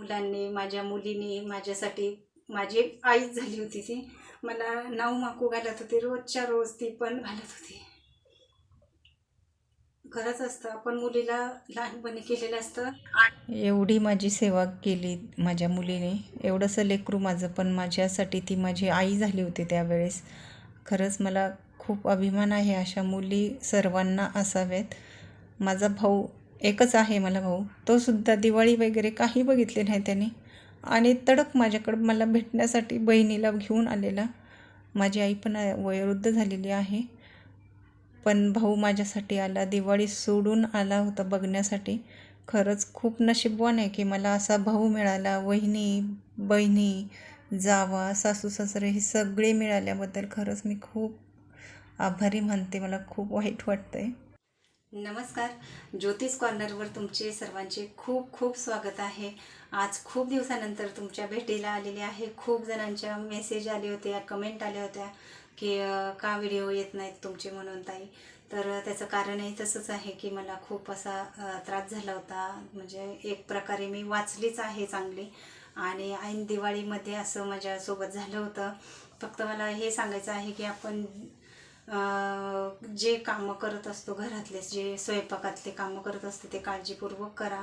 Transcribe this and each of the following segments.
मुलांनी माझ्या मुलीने माझ्यासाठी माझी आईच झाली होती ती. मला नाव माकू घालत होती रोजच्या रोज ती पण घालत होती. खरंच असतं आपण मुलीला लहानपणी केलेलं असतं. एवढी माझी सेवा केली माझ्या मुलीने. एवढंसं लेकरू माझं पण माझ्यासाठी ती माझी आई झाली होती त्यावेळेस. खरंच मला खूप अभिमान आहे अशा मुली सर्वांना असाव्यात माझा भाऊ एकच आहे मला भाऊ. तोसुद्धा दिवाळी वगैरे काही बघितले नाही त्याने. आणि तडक माझ्याकडं मला भेटण्यासाठी बहिणीला घेऊन आलेला. माझी आई पण वयोवृद्ध झालेली आहे. पण भाऊ माझ्यासाठी आला दिवाळी सोडून आला होता बघण्यासाठी. खरंच खूप नशीबवान आहे की मला असा भाऊ मिळाला वहिनी बहिणी जावा सासू सासरे हे सगळे मिळाल्याबद्दल खरंच मी खूप आभारी मानते. मला खूप वाईट वाटतं आहे नमस्कार. ज्योतिष कॉर्नरवर तुमचे सर्वांचे खूप खूप स्वागत आहे. आज खूप दिवसानंतर तुमच्या भेटीला आलेले आहे. खूप जणांच्या मेसेज आले होते कमेंट आल्या होत्या की का व्हिडिओ येत नाहीत तुमचे म्हणून ताई. तर त्याचं कारणही तसंच आहे की मला खूप असा त्रास झाला होता. म्हणजे एक प्रकारे मी वाचलीच आहे चांगली. आणि ऐन दिवाळीमध्ये असं माझ्यासोबत झालं होतं. फक्त मला हे सांगायचं आहे की आपण जे कामं करत असतो घरातले जे स्वयंपाकातले कामं करत असतो ते काळजीपूर्वक करा.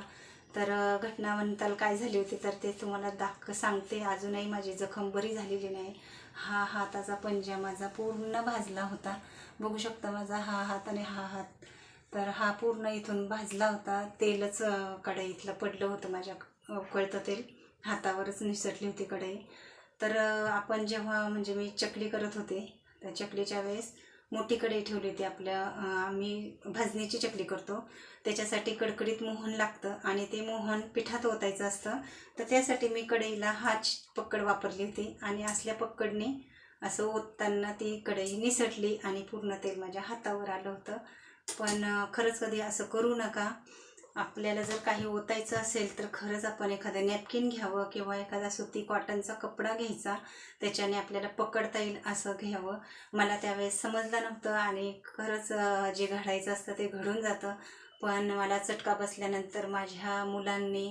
तर घटना म्हणताल काय झाली होती तर ते तुम्हाला दाख सांगते. अजूनही माझी जखम बरी झालेली नाही. हा हाताचा पंजा माझा पूर्ण भाजला होता. बघू शकता माझा हा हात आणि हा हात. तर हा पूर्ण इथून भाजला होता. तेलच कढईतलं पडलं होतं माझ्या उकळतं तेल. हातावरच निसटली होती कढई. तर आपण जेव्हा म्हणजे मी चकली करत होते त्या चकलीच्या वेळेस मोठी कढई ठेवली होती आपल्या आम्ही भाजणीची चकली करतो. त्याच्यासाठी कडकडीत मोहन लागतं आणि ते मोहन पिठात ओतायचं असतं. तर त्यासाठी मी कढईला हाच पक्कड वापरली होती आणि असल्या पक्कडने असं ओतताना ती कढई निसटली आणि पूर्ण तेल माझ्या हातावर आलं होतं. पण खरंच कधी असं करू नका. आपल्याला जर काही ओतायचं असेल तर खरंच आपण एखादं नॅपकिन घ्यावं किंवा एखादा सुती कॉटनचा कपडा घ्यायचा. त्याच्याने आपल्याला पकडता येईल असं घ्यावं. मला त्यावेळेस समजलं नव्हतं आणि खरंच जे घडायचं असतं ते घडून जातं. पण मला चटका बसल्यानंतर माझ्या मुलांनी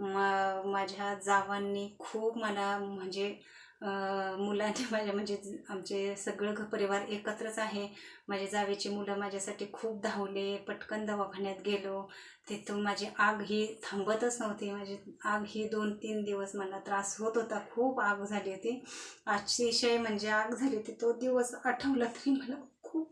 मा माझ्या जावांनी खूप मला म्हणजे मुलांनी माझ्या म्हणजे आमचे सगळं घ परिवार एकत्रच आहे. माझे जावेची मुलं माझ्यासाठी खूप धावले. पटकन दवाखान्यात गेलो. तिथून माझी आग ही थांबतच नव्हती. माझी आग ही दोन तीन दिवस मला त्रास होत होता. खूप आग झाली होती. अतिशय म्हणजे आग झाली होती. तो दिवस आठवला तरी मला खूप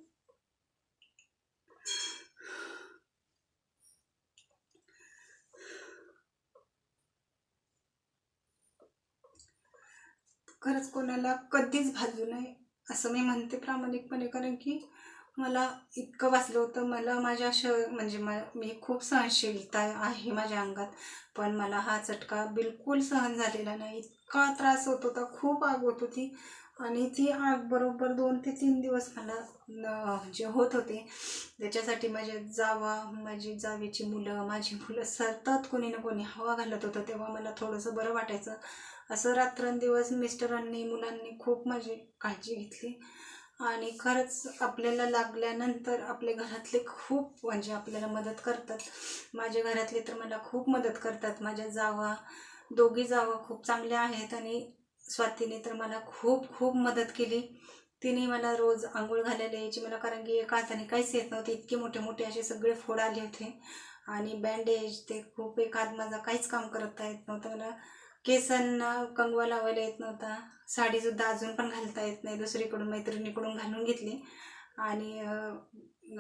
खरंच कोणाला कधीच भाजू नये असं मी म्हणते प्रामाणिकपणे. कारण की मला इतकं वाचलं होतं मला माझ्या श म्हणजे म मी खूप सहनशीलता आहे माझ्या अंगात पण मला हा चटका बिलकुल सहन झालेला नाही. इतका त्रास होत होता खूप आग होत होती. आणि ती आग बरोबर दोन ते तीन दिवस मला जे होत होते त्याच्यासाठी माझ्या जावा माझी जावेची मुलं माझी मुलं सतत कोणी ना कोणी हवा घालत होतं तेव्हा मला थोडंसं बरं वाटायचं. असं रात्रंदिवस मिस्टरांनी मुलांनी खूप माझी काळजी घेतली. आणि खरंच आपल्याला लागल्यानंतर आपले घरातले खूप म्हणजे आपल्याला मदत करतात. माझ्या घरातले तर मला खूप मदत करतात. माझ्या जावा दोघी जावा खूप चांगल्या आहेत आणि स्वातीने तर मला खूप खूप मदत केली. तिने मला रोज आंघोळ घालायला यायची मला कारण की एका हाताने काहीच येत नव्हते. इतके मोठे मोठे असे सगळे फोड आले होते. आणि बँडेज ते खूप एक हात माझा काहीच काम करता येत नव्हतं. मला केसांना कंगवा लावायला येत नव्हता. साडीसुद्धा अजून पण घालता येत नाही. दुसरीकडून मैत्रिणीकडून घालून घेतली. आणि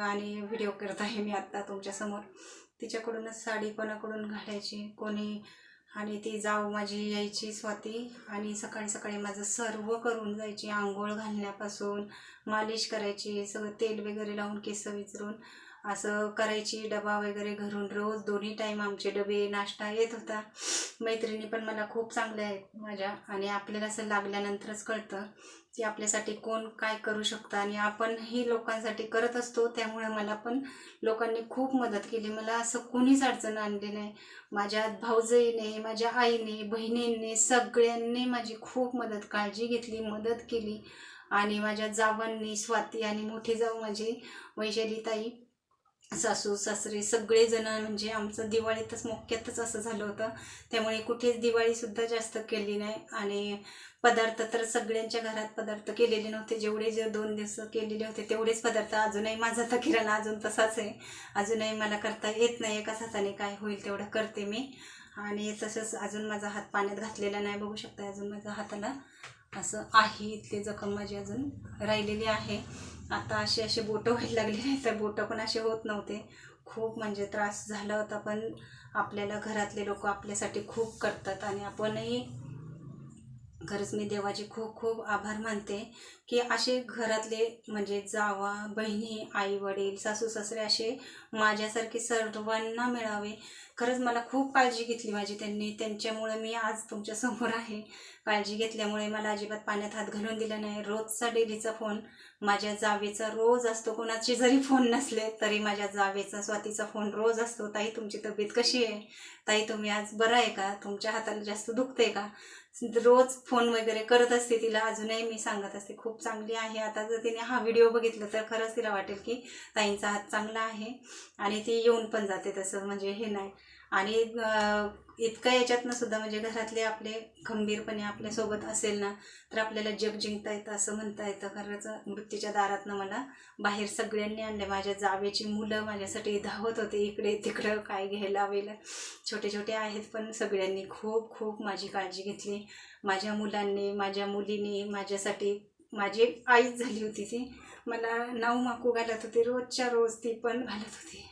आणि व्हिडिओ करत आहे मी आत्ता तुमच्यासमोर तिच्याकडूनच साडी कोणाकडून घालायची कोणी आणि ती जाऊ माझी यायची स्वाती. आणि सकाळी सकाळी माझं सर्व करून जायची. आंघोळ घालण्यापासून मालिश करायची सगळं तेल वगैरे लावून केस विचरून असं करायची डबा वगैरे घरून रोज दोन्ही टाईम आमचे डबे नाश्ता येत होता. मैत्रिणी पण मला खूप चांगल्या आहेत माझ्या आणि आपल्याला असं लागल्यानंतरच कळतं की आपल्यासाठी कोण काय करू शकतं आणि आपणही लोकांसाठी करत असतो त्यामुळे मला पण लोकांनी खूप मदत केली. मला असं कोणीच अडचण आणली नाही. माझ्या भाऊजाईने माझ्या आईने बहिणींनी सगळ्यांनी माझी खूप मदत काळजी घेतली मदत केली. आणि माझ्या जावांनी स्वाती आणि मोठी जाऊ माझी वैशाली ताई सासू सासरे सगळेजण म्हणजे आमचं दिवाळीतच मोक्यातच असं झालं होतं. त्यामुळे कुठेच दिवाळीसुद्धा जास्त केली नाही. आणि पदार्थ तर सगळ्यांच्या घरात पदार्थ केलेले नव्हते. जेवढे जे दोन दिवस केलेले होते तेवढेच पदार्थ अजूनही माझा तर किराणा अजून तसाच आहे. अजूनही मला करता येत नाही. एकाच हाताने काय होईल तेवढं करते मी. आणि तसंच अजून माझा हात पाण्यात घातलेला नाही. बघू शकता अजून माझ्या हाताला. असं आहे इथले जखम माझी अजून राहिलेली आहे. आता असे असे बोटं व्हायला लागले नाही तर बोटं पण असे होत नव्हते. खूप म्हणजे त्रास झाला होता पण आपल्याला घरातले लोक आपल्यासाठी खूप करतात आणि आपणही खरंच मी देवाचे खूप खूप आभार मानते की असे घरातले म्हणजे जावा बहिणी आई वडील सासू सासरे असे माझ्यासारखे सर्वांना मिळावे. खरंच मला खूप काळजी घेतली माझी त्यांनी. त्यांच्यामुळे मी आज तुमच्यासमोर आहे. काळजी घेतल्यामुळे मला अजिबात पाण्यात हात घालून दिला नाही. रोजचा डेलीचा फोन माझ्या जावेचा रोज असतो. कोणाचे जरी फोन नसले तरी माझ्या जावेचा स्वातीचा फोन रोज असतो. ताई तुमची तब्येत कशी आहे? ताई तुम्ही आज बरं आहे का? तुमच्या हाताला जास्त दुखते का? रोज फोन वगैरे करत असते तिला. अजूनही मी सांगत असते खूप चांगली आहे. आता जर तिने हा व्हिडिओ बघितला तर खरंच तिला वाटेल की ताईंचा हात चांगला आहे आणि ती येऊन पण जाते तसं. म्हणजे हे नाही. आणि इतकं याच्यातनं सुद्धा म्हणजे घरातले आपले खंबीरपणे आपल्यासोबत असेल ना तर आपल्याला जग जिंकता येतं असं म्हणता येतं. खरंच मृत्यूच्या दारातनं मला बाहेर सगळ्यांनी आणले. माझ्या जावेची मुलं माझ्यासाठी धावत होते. इकडे तिकडं काय घ्यायला वेळेला छोटे छोटे आहेत पण सगळ्यांनी खूप खूप माझी काळजी घेतली. माझ्या मुलांनी माझ्या मुलीने माझ्यासाठी माझी आईच झाली होती ती. मला नाव माकू घालत होती. रोजच्या रोज ती पण घालत होती.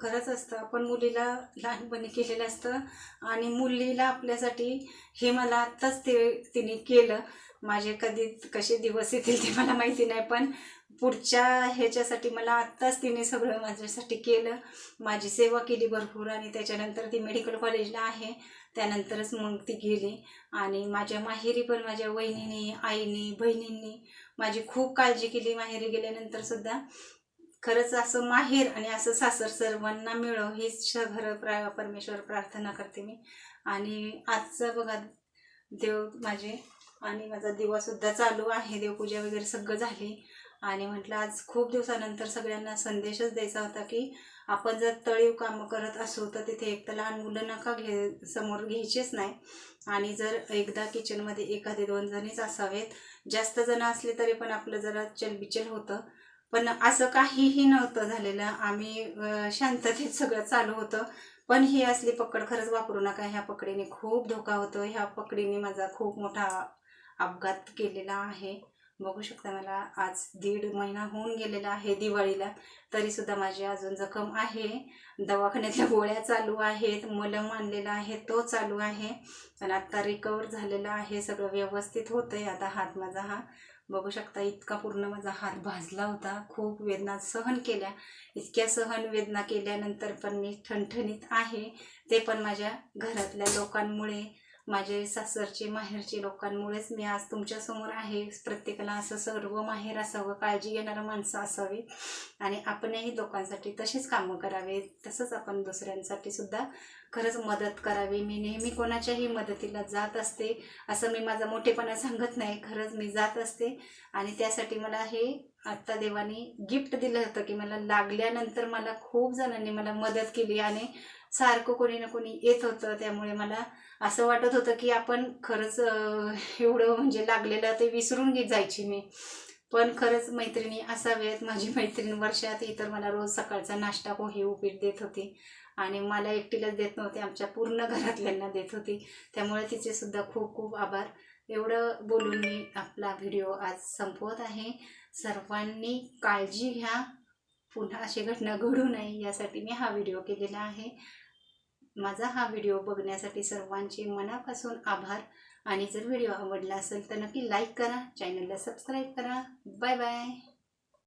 खरंच असतं. आपण मुलीला लहानपणी केलेलं असतं आणि मुलीला आपल्यासाठी हे मला आत्ताच ते तिने केलं. माझे कधी कसे दिवस येतील ते मला माहिती नाही पण पुढच्या ह्याच्यासाठी मला आत्ताच तिने सगळं माझ्यासाठी केलं. माझी सेवा केली भरपूर आणि त्याच्यानंतर ती मेडिकल कॉलेजला आहे. त्यानंतरच मग ती गेली. आणि माझ्या माहेरी पण माझ्या वहिनीने आईने बहिणींनी माझी खूप काळजी केली. माहेरी गेल्यानंतरसुद्धा खरंच असं माहेर आणि असं सासर सर्वांना मिळो हीच खरं प्रा परमेश्वर प्रार्थना करते मी. आणि आजचं बघा देव माझे आणि माझा दिवासुद्धा चालू आहे. देवपूजा वगैरे सगळं झाली. आणि म्हटलं आज खूप दिवसानंतर सगळ्यांना संदेशच द्यायचा होता की आपण जर तळीव कामं करत असू तर तिथे एक तर लहान मुलं नका घे समोर घ्यायचेच नाही. आणि जर एकदा किचनमध्ये एखादे दोन जणीच असावेत जास्त जण असले तरी पण आपलं जरा चलबिचल होतं. पण असं काहीही नव्हतं झालेलं. आम्ही शांततेत सगळं चालू होतं. पण ही असली पकड खरंच वापरू नका. ह्या पकडीने खूप धोका होतो. ह्या पकडीने माझा खूप मोठा अपघात केलेला आहे. बघू शकता मला आज दीड महिना होऊन गेलेला आहे दिवाळीला. तरीसुद्धा माझी अजून जखम आहे. दवाखान्यातल्या गोळ्या चालू आहेत. मलम आणलेला आहे. तो चालू आहे. पण आत्ता रिकवर झालेला आहे. सगळं व्यवस्थित होतं आहे आता हात माझा हा बघू शकता इतका पूर्ण माझा हात भाजला होता. खूप वेदना सहन केल्या. इतक्या सहन वेदना केल्यानंतर पण मी ठणठणीत आहे. ते पण माझ्या घरातल्या लोकांमुळे माझे सासरचे माहेरचे लोकांमुळेच मी आज तुमच्यासमोर आहे. प्रत्येकाला असं सर्व माहेर असावं काळजी घेणारं माणसं असावी आणि आपणही लोकांसाठी तशीच कामं करावे. तसंच आपण दुसऱ्यांसाठी सुद्धा खरंच मदत करावी. मी नेहमी कोणाच्याही मदतीला जात असते असं मी माझा मोठेपणा सांगत नाही. खरंच मी जात असते. आणि त्यासाठी मला हे आत्ता देवाने गिफ्ट दिलं होतं की मला लागल्यानंतर मला खूप जणांनी मला मदत केली आणि सारखं कोणी ना कोणी येत होतं. त्यामुळे मला असं वाटत होतं की आपण खरंच एवढं म्हणजे लागलेलं ते विसरून घेत जायची मी. पण खरंच मैत्रिणी असावेत माझी मैत्रीण वर्षात इतर मला रोज सकाळचा नाश्ता पोहे उपीट देत होती. आणि मला एकटीलाच देत नव्हते. आमच्या पूर्ण घरातल्यांना देत होती. त्यामुळे तिचे सुद्धा खूप खूप आभार. एवढं बोलून मी आपला व्हिडिओ आज संपवत आहे. सर्वांनी काळजी घ्या. पुन्हा अशी घटना घडू नये यासाठी मी हा व्हिडिओ केलेला आहे. माझा हा व्हिडिओ बघण्यासाठी सर्वांचे मनापासून आभार. आणि जर व्हिडिओ आवडला असेल तर नक्की लाईक करा चॅनलला सबस्क्राईब करा. Bye bye.